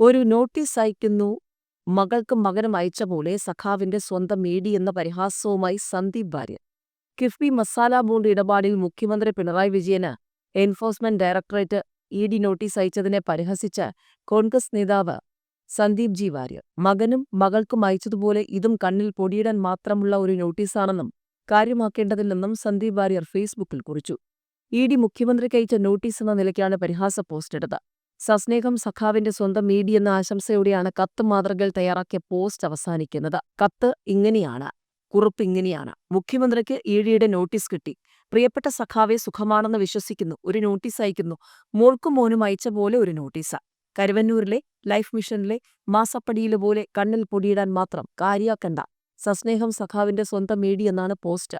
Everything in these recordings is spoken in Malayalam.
ഒരു നോട്ടീസ് അയക്കുന്നു മകൾക്ക് മകനും അയച്ച പോലെ സഖാവിന്റെ സ്വന്തം മേടി എന്ന പരിഹാസവുമായി സന്ദീപ് ഭാര്യ. കിഫ്ബി മസാല ബോണ്ട് ഇടപാടിൽ മുഖ്യമന്ത്രി പിണറായി വിജയന് enforcement directorate E D notice അയച്ചതിനെ പരിഹസിച്ച കോൺഗ്രസ് നേതാവ് സന്ദീപ് ജി വാര്യർ മകനും മകൾക്കും അയച്ചതുപോലെ ഇതും കണ്ണിൽ പൊടിയിടാൻ മാത്രമുള്ള ഒരു നോട്ടീസാണെന്നും കാര്യമാക്കേണ്ടതില്ലെന്നും സന്ദീപ് വാര്യർ ഫേസ്ബുക്കിൽ കുറിച്ചു. ഇ ഡി മുഖ്യമന്ത്രിക്ക് അയച്ച നോട്ടീസ് എന്ന നിലയ്ക്കാണ് പരിഹാസ പോസ്റ്റ് ഇട്ടത്. സസ്നേഹം സഖാവിന്റെ സ്വന്തം മീഡി എന്ന ആശംസയോടെയാണ് കത്ത് മാതൃകകൾ തയ്യാറാക്കിയ പോസ്റ്റ് അവസാനിക്കുന്നത്. കത്ത് ഇങ്ങനെയാണ്. കുറിപ്പ് ഇങ്ങനെയാണ്. മുഖ്യമന്ത്രിക്ക് ഇ ഡിയുടെ നോട്ടീസ് കിട്ടി. പ്രിയപ്പെട്ട സഖാവെ സുഖമാണെന്ന് വിശ്വസിക്കുന്നു. ഒരു നോട്ടീസ് അയക്കുന്നു. മോൾക്കും മോനും അയച്ച പോലെ ഒരു നോട്ടീസ്. കരുവന്നൂരിലെ ലൈഫ് മിഷനിലെ മാസപ്പടിയിലെ പോലെ കണ്ണിൽ പൊടിയിടാൻ മാത്രം കാര്യാക്കണ്ട. സസ്നേഹം സഖാവിന്റെ സ്വന്തം മീഡി എന്നാണ് പോസ്റ്റ്.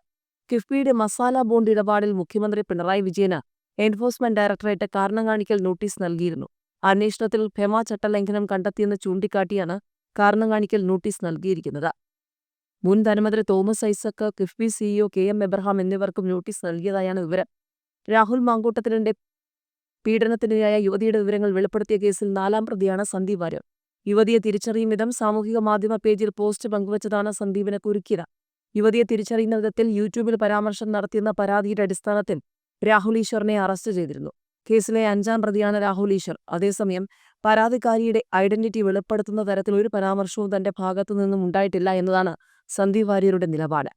കിഫ്ബിയുടെ മസാല ബോണ്ട് ഇടപാടിൽ മുഖ്യമന്ത്രി പിണറായി വിജയന് എൻഫോഴ്സ്മെന്റ് ഡയറക്ടറേറ്റ് കാരണം കാണിക്കൽ നോട്ടീസ് നൽകിയിരുന്നു. അന്വേഷണത്തിൽ ഭെമ ചട്ടലംഘനം കണ്ടെത്തിയെന്ന് ചൂണ്ടിക്കാട്ടിയാണ് കാരണം കാണിക്കൽ നോട്ടീസ് നൽകിയിരിക്കുന്നത്. മുൻ ധനമന്ത്രി Thomas Isaac KIIFB CEO K M Abraham എന്നിവർക്കും നോട്ടീസ് നൽകിയതായാണ് വിവരം. രാഹുൽ മാങ്കൂട്ടത്തിലിന്റെ പീഡനത്തിനിരയായ യുവതിയുടെ വിവരങ്ങൾ വെളിപ്പെടുത്തിയ കേസിൽ നാലാം പ്രതിയാണ് സന്ദീപ് വാര്യർ യുവതിയെ തിരിച്ചറിയും വിധം സാമൂഹിക മാധ്യമ പേജിൽ പോസ്റ്റ് പങ്കുവച്ചതാണ് സന്ദീപിനെ കുരുക്കിയത്. യുവതിയെ തിരിച്ചറിയുന്ന വിധത്തിൽ യൂട്യൂബിൽ പരാമർശം നടത്തിയെന്ന പരാതിയുടെ അടിസ്ഥാനത്തിൽ രാഹുൽ ഈശ്വറിനെ അറസ്റ്റ് ചെയ്തിരുന്നു. കേസിലെ അഞ്ചാം പ്രതിയാണ് രാഹുൽ ഈശ്വർ. അതേസമയം പരാതിക്കാരിയുടെ ഐഡന്റിറ്റി വെളിപ്പെടുത്തുന്ന തരത്തിൽ ഒരു പരാമർശവും തന്റെ ഭാഗത്തു നിന്നും ഉണ്ടായിട്ടില്ല എന്നതാണ് സന്ദീപ് വാര്യരുടെ നിലപാട്.